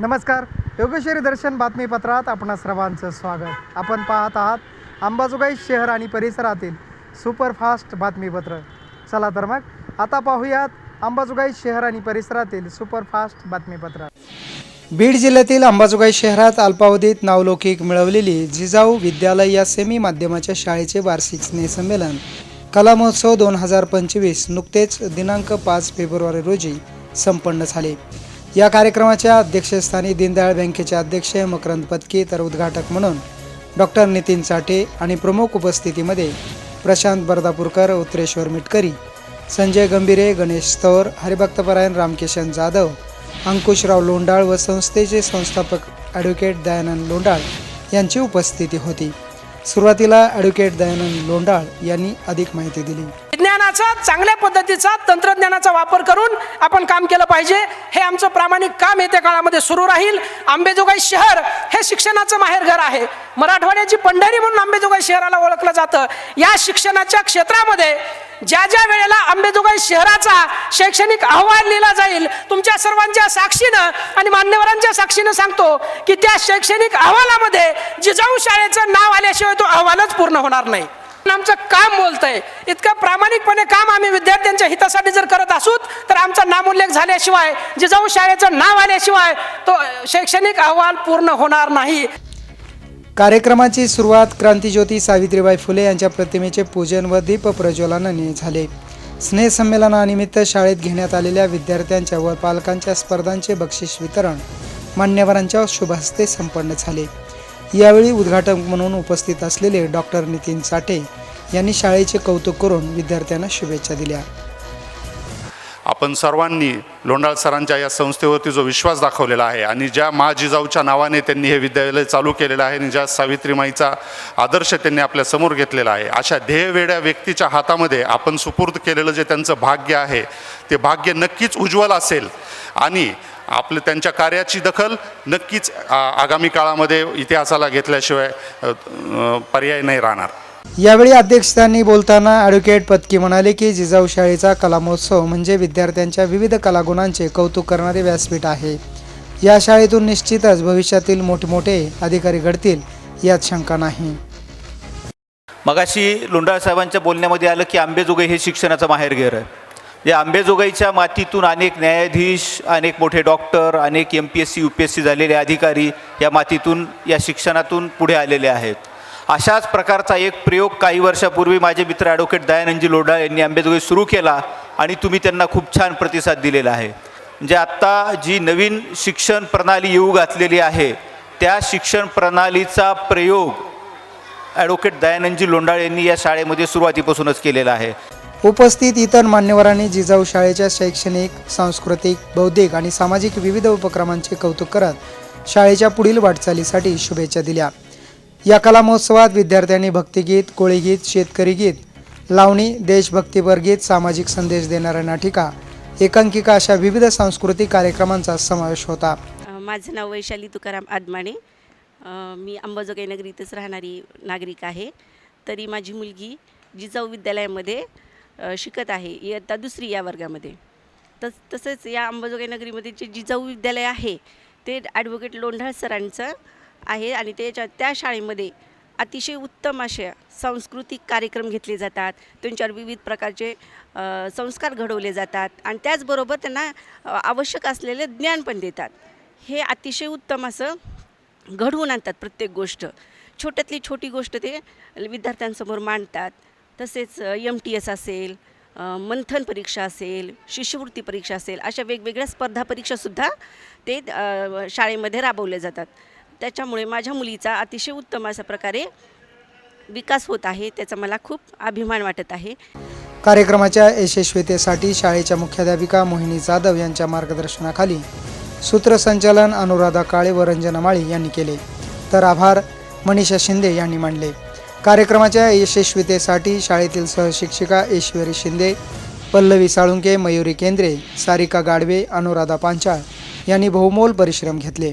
नमस्कार. योगेश्वरी दर्शन बातमीपत्रात आपण सर्वांचं स्वागत. आपण पाहत आहात अंबाजोगाई शहर आणि परिसरातील सुपरफास्ट बातमीपत्र. चला तर मग आता पाहूयात अंबाजोगाई शहर आणि परिसरातील सुपरफास्ट बातमीपत्र. बीड जिल्ह्यातील अंबाजोगाई शहरात अल्पावधीत नावलौकिक मिळवलेली जिजाऊ विद्यालय या सेमी माध्यमाच्या शाळेचे वार्षिक स्नेहसंमेलन कला महोत्सव दोन हजार पंचवीस नुकतेच दिनांक पाच फेब्रुवारी रोजी संपन्न झाले. या कार्यक्रमाच्या अध्यक्षस्थानी दीनदयाळ बँकेचे अध्यक्ष मकरंद पत्की तर उद्घाटक म्हणून डॉक्टर नितीन साठे आणि प्रमुख उपस्थितीमध्ये प्रशांत बर्दापूरकर उत्तरेश्वर मिटकरी संजय गंभीरे गणेश स्तौर हरिभक्तपरायण रामकिशन जाधव अंकुशराव लोंडाळ व संस्थेचे संस्थापक ॲडव्होकेट दयानंद लोंडाळ यांची उपस्थिती होती. सुरुवातीला ॲडव्होकेट दयानंद लोंडाळ यांनी अधिक माहिती दिली. विज्ञानाचा चांगल्या पद्धतीचा तंत्रज्ञानाचा वापर करून आपण काम केलं पाहिजे. हे आमचं प्रामाणिक काम येत्या काळामध्ये सुरू राहील. आंबेजोगाई शहर हे शिक्षणाचं माहेरघर आहे. मराठवाड्याची पंढरी म्हणून आंबेजोगाई शहराला ओळखलं जातं. या शिक्षणाच्या क्षेत्रामध्ये ज्या ज्या वेळेला आंबेजोगाई शहराचा शैक्षणिक अहवाल लिहिला जाईल तुमच्या सर्वांच्या साक्षीनं आणि मान्यवरांच्या साक्षीनं सांगतो की त्या शैक्षणिक अहवालामध्ये जिजाऊ शाळेचं नाव आल्याशिवाय तो अहवालच पूर्ण होणार नाही. आमचं काम बोलतंय. इतकं प्रामाणिकपणे काम आम्ही विद्यार्थ्यांच्या हितासाठी जर करत असू तर आमचा नामोल्लेख झाल्याशिवाय जिजाऊ शाळेचं नाव आल्याशिवाय तो शैक्षणिक अहवाल पूर्ण होणार नाही. कार्यक्रमाची सुरुवात क्रांतीज्योती सावित्रीबाई फुले यांच्या प्रतिमेचे पूजन व दीप प्रज्वलनाने झाले. स्नेहसंमेलनानिमित्त शाळेत घेण्यात आलेल्या विद्यार्थ्यांच्या व पालकांच्या स्पर्धांचे बक्षीस वितरण मान्यवरांच्या शुभहस्ते संपन्न झाले. यावेळी उद्घाटक म्हणून उपस्थित असलेले डॉक्टर नितीन साठे यांनी शाळेचे कौतुक करून विद्यार्थ्यांना शुभेच्छा दिल्या. आपण सर्वांनी लोंढाळ सरांच्या या संस्थेवरती जो विश्वास दाखवलेला आहे आणि ज्या मा जिजाऊच्या नावाने त्यांनी हे विद्यालय चालू केलेलं आहे आणि ज्या सावित्रीमाईचा आदर्श त्यांनी आपल्यासमोर घेतलेला आहे अशा ध्येयवेड्या व्यक्तीच्या हातामध्ये आपण सुपूर्द केलेलं जे त्यांचं भाग्य आहे ते भाग्य नक्कीच उज्ज्वल असेल. आणि आपलं त्यांच्या कार्याची दखल नक्कीच आगामी काळामध्ये इतिहासाला घेतल्याशिवाय पर्याय नाही राहणार. यावेळी अध्यक्षांनी बोलताना ॲडव्होकेट पत्की म्हणाले की जिजाऊ शाळेचा कलामहोत्सव म्हणजे विद्यार्थ्यांच्या विविध कलागुणांचे कौतुक करणारे व्यासपीठ आहे. या शाळेतून निश्चितच भविष्यातील मोठमोठे अधिकारी घडतील यात शंका नाही. मगाशी लुंडाळ साहेबांच्या बोलण्यामध्ये आलं की आंबेजोगाई हे शिक्षणाचं माहेरघर आहे. या आंबेजोगाईच्या मातीतून अनेक न्यायाधीश अनेक मोठे डॉक्टर अनेक M P S C U P S C झालेले अधिकारी या मातीतून या शिक्षणातून पुढे आलेले आहेत. अशाच प्रकारचा एक प्रयोग काही वर्षापूर्वी माझे मित्र ॲडव्होकेट दयानंदजी लोढाळ यांनी आंबेजोगाई सुरू केला आणि तुम्ही त्यांना खूप छान प्रतिसाद दिलेला आहे. म्हणजे आत्ता जी नवीन शिक्षण प्रणाली येऊ घातलेली आहे त्या शिक्षण प्रणालीचा प्रयोग ॲडव्होकेट दयानंदजी लोंढाळ यांनी या शाळेमध्ये सुरुवातीपासूनच केलेला आहे. उपस्थित इतर मान्यवरांनी जिजाऊ शाळेच्या शैक्षणिक सांस्कृतिक बौद्धिक आणि सामाजिक विविध उपक्रमांचे कौतुक करत शाळेच्या पुढील वाटचालीसाठी शुभेच्छा दिल्या. या कला महोत्सवात विद्यार्थ्यांनी भक्तिगीत कोळीगीत शेतकरी गीत लावणी देशभक्तीपर गीत सामाजिक संदेश देणाऱ्या नाटिका एकांकिका अशा विविध सांस्कृतिक कार्यक्रमांचा समावेश होता. माझं नाव वैशाली तुकाराम आदमाणे. मी अंबाजोगाई नगरीतच इथंच राहणारी नागरिक आहे. तरी माझी मुलगी जिजाऊ विद्यालयामध्ये शिकत आहे इयत्ता दुसरी या वर्गामध्ये. तस तसंच या अंबाजोगाई नगरीमध्ये जे जिजाऊ विद्यालय आहे ते ॲडव्होकेट लोंढाळ सरांचं आहे आणि त्याच्या त्या शाळेमध्ये अतिशय उत्तम असे सांस्कृतिक कार्यक्रम घेतले जातात. त्यांच्यावर विविध प्रकारचे संस्कार घडवले जातात आणि त्याचबरोबर त्यांना आवश्यक असलेले ज्ञान पण देतात. हे अतिशय उत्तम असं घडवून आणतात प्रत्येक गोष्ट. छोट्यातली छोटी गोष्ट ते विद्यार्थ्यांसमोर मांडतात. तसेच एम टी एस असेल मंथन परीक्षा असेल शिष्यवृत्ती परीक्षा असेल अशा वेगवेगळ्या स्पर्धा परीक्षासुद्धा ते शाळेमध्ये राबवल्या जातात. त्याच्यामुळे माझ्या मुलीचा अतिशय उत्तम अशा प्रकारे विकास होत आहे त्याचा मला खूप अभिमान वाटत आहे. कार्यक्रमाच्या यशस्वीतेसाठी शाळेच्या मुख्याध्यापिका मोहिनी जाधव यांच्या मार्गदर्शनाखाली सूत्रसंचालन अनुराधा काळे व रंजना माळी यांनी केले. तर आभार मनीषा शिंदे यांनी मानले कार्यक्रमाच्या यशस्वीतेसाठी शाळेतील सहशिक्षिका ऐश्वरी शिंदे पल्लवी साळुंके मयुरी केंद्रे सारिका गाडवे अनुराधा पांचाळ यांनी बहुमोल परिश्रम घेतले.